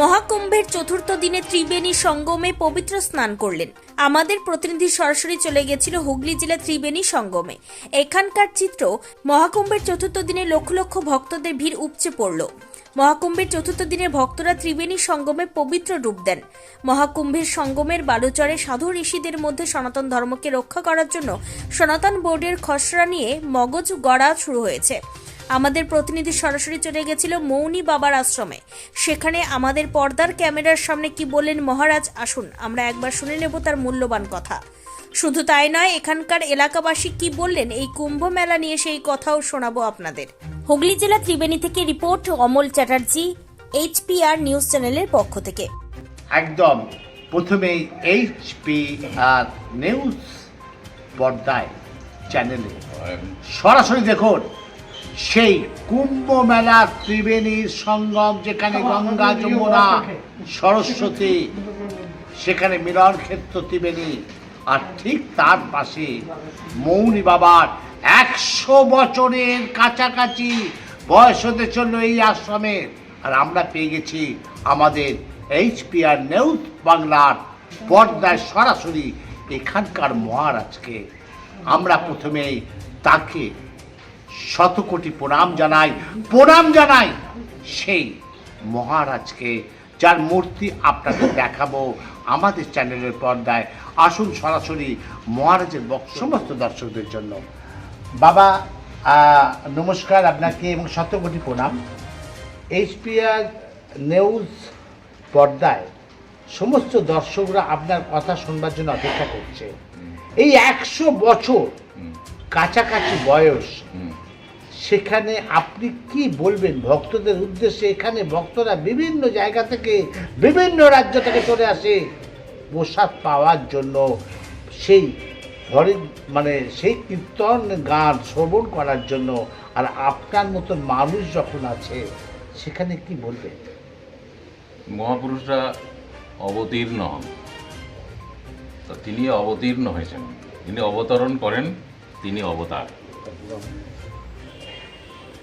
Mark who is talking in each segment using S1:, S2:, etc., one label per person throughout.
S1: মহাকুম্ভের চতুর্থ দিনে ত্রিবেণী সঙ্গমে পবিত্র স্নান করলেন। আমাদের প্রতিনিধি সরাসরি চলে গেছিল হুগলি জেলা ত্রিবেণী সঙ্গমে। এখানকার চিত্র, মহাকুম্ভের চতুর্থ দিনে লক্ষ লক্ষ ভক্তদের ভিড় উপচে পড়ল। মহাকুম্ভের চতুর্থ দিনে ভক্তরা ত্রিবেণী সঙ্গমে পবিত্র রূপ দেন। মহাকুম্ভের সঙ্গমের বালুচরে সাধু ঋষিদের মধ্যে সনাতন ধর্মকে রক্ষা করার জন্য সনাতন বোর্ডের খসড়া নিয়ে মগজ গড়া শুরু হয়েছে। আমাদের প্রতিনিধি সরাসরি চলে গেছিল মৌনি বাবার আশ্রমে। সেখানে আমাদের পর্দার ক্যামেরার সামনে কি বললেন মহারাজ? আসুন আমরা একবার শুনে নেব তার মূল্যবান কথা। শুধু তাই নয় এখানকার এলাকাবাসী কি বললেন? এই কুম্ভ মেলা নিয়ে সেই কথাও শোনাবো আপনাদের। হুগলি জেলা ত্রিবেণী থেকে report Amal Chatterjee HPR news চ্যানেলের পক্ষ থেকে।
S2: একদম প্রথমেই এইচপি আর নিউজ পর্দায় চ্যানেলে। সরাসরি দেখুন সেই কুম্ভ মেলা ত্রিবেণীর সঙ্গম যেখানে গঙ্গা যমুনা সরস্বতী সেখানে মিলন ক্ষেত্র ত্রিবেণী। আর ঠিক তার পাশে মৌনি বাবার একশো বছরের কাছাকাছি বয়স হতে চলল এই আশ্রমের আর আমরা পেয়ে গেছি আমাদের এইচপিআর নিউজ বাংলার পর্দায় সরাসরি এখানকার মহারাজকে। আমরা প্রথমেই তাকে শত কোটি প্রণাম জানাই। প্রণাম জানাই সেই মহারাজকে যার মূর্তি আপনাদের দেখাবো আমাদের চ্যানেলের পর্দায়। আসুন সরাসরি মহারাজের সমস্ত দর্শকদের জন্য। বাবা নমস্কার আপনাকে এবং শত কোটি প্রণাম। এইচপিআর নিউজ পর্দায় সমস্ত দর্শকরা আপনার কথা শুনবার জন্য অপেক্ষা করছে। এই একশো বছর কাছাকাছি বয়স। সেখানে আপনি কি বলবেন? ভক্তদের উদ্দেশ্যে এখানে ভক্তরা বিভিন্ন জায়গা থেকে বিভিন্ন রাজ্য থেকে চলে আসে। প্রসাদ পাওয়ার জন্য সেই হরে মানে সেই কীর্তন গান শ্রবণ করার জন্য। আর আপনার মতন মানুষ যখন আছে, সেখানে কি বলবেন?
S3: মহাপুরুষরা অবতীর্ণ হন। তো তিনি অবতীর্ণ হয়েছেন। তিনি অবতরণ করেন, তিনি অবতার।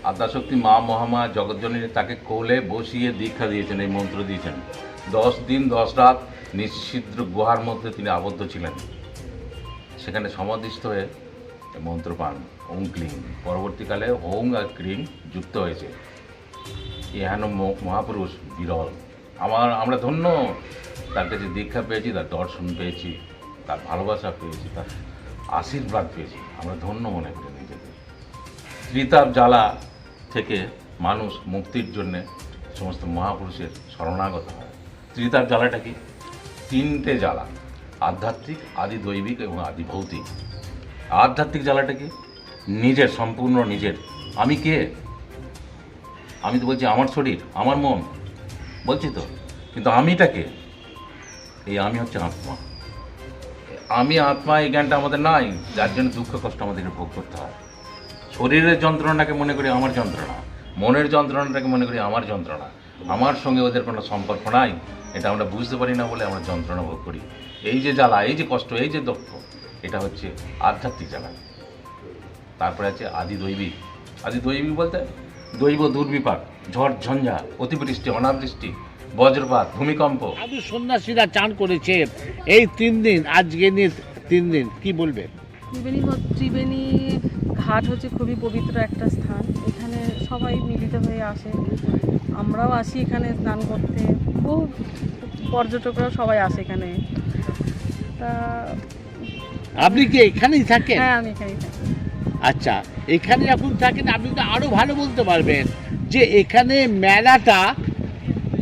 S3: আদ্যাশক্তি মা মহামা জগজ্জনী তাকে কোলে বসিয়ে দীক্ষা দিয়েছেন, এই মন্ত্র দিয়েছেন। দশ দিন, দশ রাত নিশ্চিদ্র গুহার মধ্যে তিনি আবদ্ধ ছিলেন। সেখানে সমাধিস্থ হয়ে মন্ত্র পান ওং ক্লিং। পরবর্তীকালে ওং আর ক্রিং যুক্ত হয়েছে। এহেন মহাপুরুষ বিরল। আমার, আমরা ধন্য। তার কাছে দীক্ষা পেয়েছি, তার দর্শন পেয়েছি, তার ভালোবাসা পেয়েছি, তার আশীর্বাদ পেয়েছি। আমরা ধন্য মনে করি নিজেকে ত্রিতাপ জ্বালা থেকে মানুষ মুক্তির জন্যে সমস্ত মহাপুরুষের শরণাগত হয়। ত্রিতাপ জ্বালাটা কি? তিনটে জ্বালা, আধ্যাত্মিক আদি দৈবিক এবং আদি ভৌতিক আধ্যাত্মিক জ্বালাটা কি? নিজের, সম্পূর্ণ নিজের। আমি কে? আমি তো বলছি আমার শরীর, আমার মন। বলছি তো? কিন্তু আমিটাকে এই আমি হচ্ছে আত্মা। আমি আত্মা, এই জ্ঞানটা আমাদের নাই। যার জন্য দুঃখ কষ্ট আমাদেরকে ভোগ করতে হয়। শরীরের যন্ত্রণাকে মনে করি আমার যন্ত্রণা, মনের যন্ত্রণাটাকে মনে করি আমার যন্ত্রণা। আমার সঙ্গে ওদের কোনো সম্পর্ক নাই, এটা আমরা বুঝতে পারি না বলে আমরা যন্ত্রণা ভোগ করি। এই যে জ্বালা, এই যে কষ্ট, এই যে দক্ষ এটা হচ্ছে আধ্যাত্মিক জ্বালা। তারপরে আছে আদি দৈবিক আদি দৈবিক বলতে দৈব দুর্বিপাক, ঝড়, ঝঞ্ঝা, অতিবৃষ্টি, অনাবৃষ্টি, বজ্রপাত, ভূমিকম্প।
S2: সাধু সন্ন্যাসীরা চান করেছে, এই তিন দিন, আজকে নিয়ে তিন দিন, কি বলবেন
S4: ত্রিবেণী ত্রিবেণী ঘাট হচ্ছে খুবই পবিত্র একটা স্থান। এখানে সবাই মিলিত হয়ে আসে। আমরাও আসি এখানে স্নান করতে। বহু পর্যটকরা সবাই আসে এখানে। তা
S2: আপনি কি এখানেই থাকেন?
S4: হ্যাঁ আমি এখানেই থাকি।
S2: আচ্ছা এখানে যখন থাকেন আপনি তো আরও ভালো বলতে পারবেন যে এখানে মেলাটা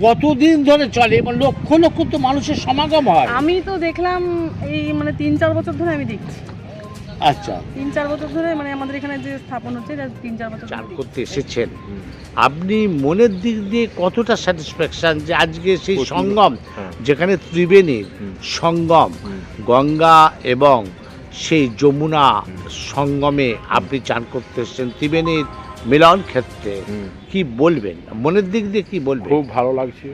S2: কতদিন ধরে চলে এবং লক্ষ লক্ষ তো মানুষের সমাগম হয়।
S4: আমি তো দেখলাম এই মানে তিন চার বছর ধরে আমি দেখছি।
S2: আচ্ছা।
S4: তিন চার বছর ধরে মানে আমাদের এখানে যে স্থাপন হচ্ছে এটা তিন চার বছর
S2: চান করতে এসেছেন। আপনি মনের দিক দিয়ে কতটা স্যাটিসফ্যাকশন যে আজকে সেই সঙ্গম যেখানে ত্রিবেণীর সঙ্গম গঙ্গা এবং সেই যমুনা সঙ্গমে আপনি চান করতে এসেছেন ত্রিবেণীর মিলন ক্ষেত্রে কি বলবেন? মনের দিক দিয়ে কি বলবেন?
S5: খুব ভালো লাগছে।